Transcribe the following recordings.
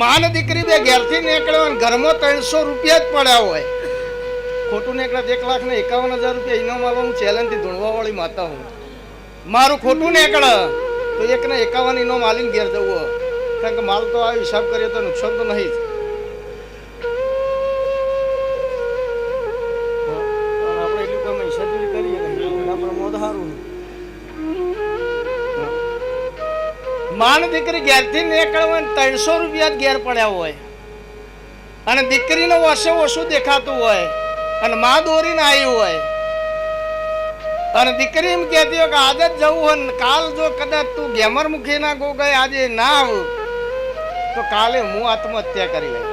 માન દીકરી બે ઘેરથી નીકળ્યો અને ઘરમાં ત્રણસો રૂપિયા જ પડ્યા હોય. ખોટું નીકળે એક લાખ ને એકાવન હજાર રૂપિયા ઇનામ આવવા હું ચેલેન્જથી ધૂણવા વાળી માતા હું. મારું ખોટું નીકળે તો એક ને એકાવન ઇનામ આલીને ઘેર જવું કારણ કે માલ તો આ હિસાબ કરીએ તો નુકસાન તો નહીં જ. માન દીકરી ઘેરથી નીકળવા ત્રણસો રૂપિયા ઘેર પડ્યા હોય. અને દીકરીને ઓછે ઓછું દેખાતું હોય. અને માં દોરીને આવી હોય. અને દીકરી એમ કહેતી હોય કે આજે જ જવું હોય ને કાલ જો કદાચ તું ગેમર મૂકી ના ગો ગઈ, આજે ના આવું, તો કાલે હું આત્મહત્યા કરી લઈ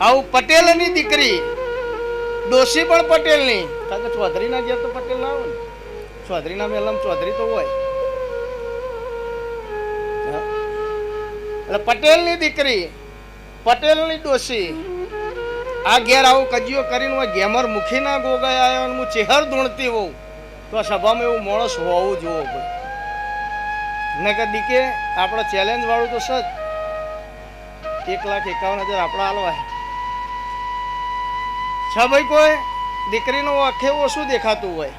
આવું પટેલની દીકરી, ડોશી પણ પટેલની. કારણ કે ચૌધરીના ગયા તો પટેલ ના આવે ને? ચૌધરીના મેલમ ચૌધરી તો હોય. એટલે પટેલની દીકરી, પટેલની ડોશી, આ ઘેર આવું કજિયો કરીને ગેમર મુખી ના ગોગાઈ આવ્યો હું ચેહર ધૂણતી હોઉં, તો આ સભામાં એવું માણસ હોવું જોવો ભાઈ ને કે દીકે આપણે ચેલેન્જ વાળું તો સજ એક લાખ એકાવન હજાર આપણા હાલવાય છ ભાઈ કોઈ, દીકરીનો આખે ઓછું દેખાતું હોય.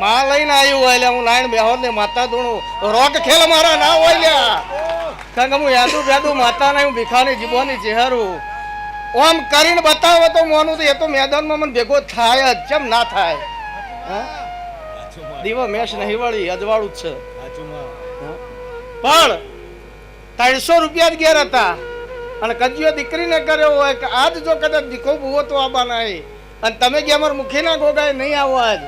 માં લઈને આવ્યું હોય, એટલે હું નાયણ બેહોર ને માતા ધૂણું. રોક ખેલ મારા ના હોય લ્યા. કારણ કે હું યાદુ યાદુ માતાને હું ભીખાની જીબોની ચહેરું ઓમ કરીને બતાવો તો મોનું તો એ તો મેદાનમાં મને ભેગો થાય જ. કેમ ના થાય? દીવો મેશ નહીં વળી, અજવાળું જ છે? પણ ત્રણસો રૂપિયા જ ઘેર હતા. અને કજિયો દીકરીને કર્યો હોય કે આજ જો કદાચ દીખો બુવો તો આબા નહીં. અને તમે ગેમર મુખીના ગોગાય નહીં આવો આજ?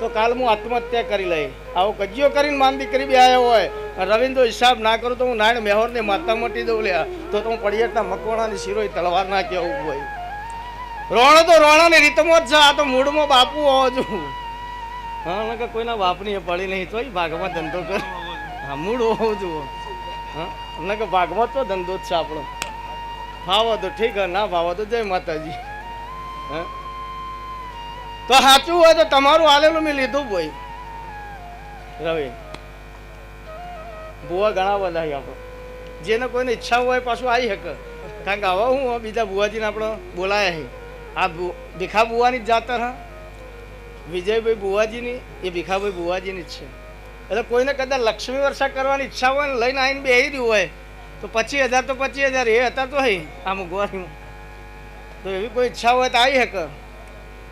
તો કાલ હું આત્મહત્યા કરી લઈ આવો કજિયો કરીને માન દીકરી બી આવ્યો હોય. રવિન્દ્ર હિસાબ ના કરું તો હું નાયણ મેહોરને માતા મટી દઉં લ્યા તો હું પડિયાટના મકવાણાની શિરોય તલવાર ના કેવું હોય. રોણો તો રોણાની રીતમાં જ છે, આ તો મૂળમાં બાપુ હોવો છું હા કે કોઈના બાપની પડી નહીં તોય ભાગમાં ધંધો કર. હા, મૂળ હોવું છું હા કે ભાગમાં તો ધંધો જ છે આપણો. ભાવો તો ઠીક ના ભાવો તો જય માતાજી. હા. તો સાચું હોય તો તમારું આલેલું મેં લીધું ભાઈ રવિ બુવા ઘણા બધા આપણો. જેને કોઈને ઈચ્છા હોય પાછું આવી શકે. કારણ કે આવા હું બીજા ભુવાજીને આપણો બોલાયા છે. આ ભીખા ભુવાની જ જાતર હા. વિજયભાઈ ભુવાજીની, એ ભીખાભાઈ ભુવાજીની જ છે. એટલે કોઈને કદાચ લક્ષ્મી વર્ષા કરવાની ઈચ્છા હોય ને લઈને આવીને બેસી રહ્યું હોય, તો પચીસ હજાર તો પચીસ હજાર, એ હતા તો હઈ આમ ગોરીમાં તો એવી કોઈ ઈચ્છા હોય તો આવી શકે.